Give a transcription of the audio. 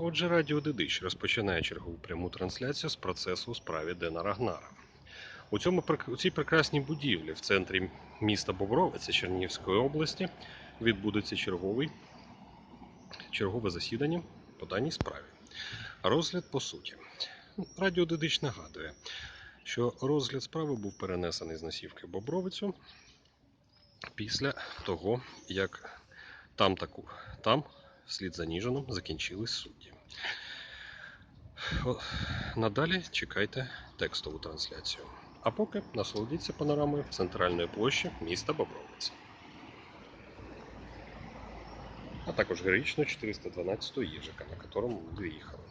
Отже, Радіо Дидич розпочинає чергову пряму трансляцію з процесу у справі Дена Рагнара. У, цьому, у цій прекрасній будівлі в центрі міста Бобровиця Чернігівської області відбудеться черговий, чергове засідання по даній справі. Розгляд по суті. Радіо Дидич нагадує, що розгляд справи був перенесений з Носівки Бобровицю після того, як там, таку, там вслід за Ніжином, закінчились судді. О, Надалі чекайте текстову трансляцію. А поки насолодіться панорамою центральної площі міста Бобровиця. А також героїчно 412 їжика, на которому ми доїхали.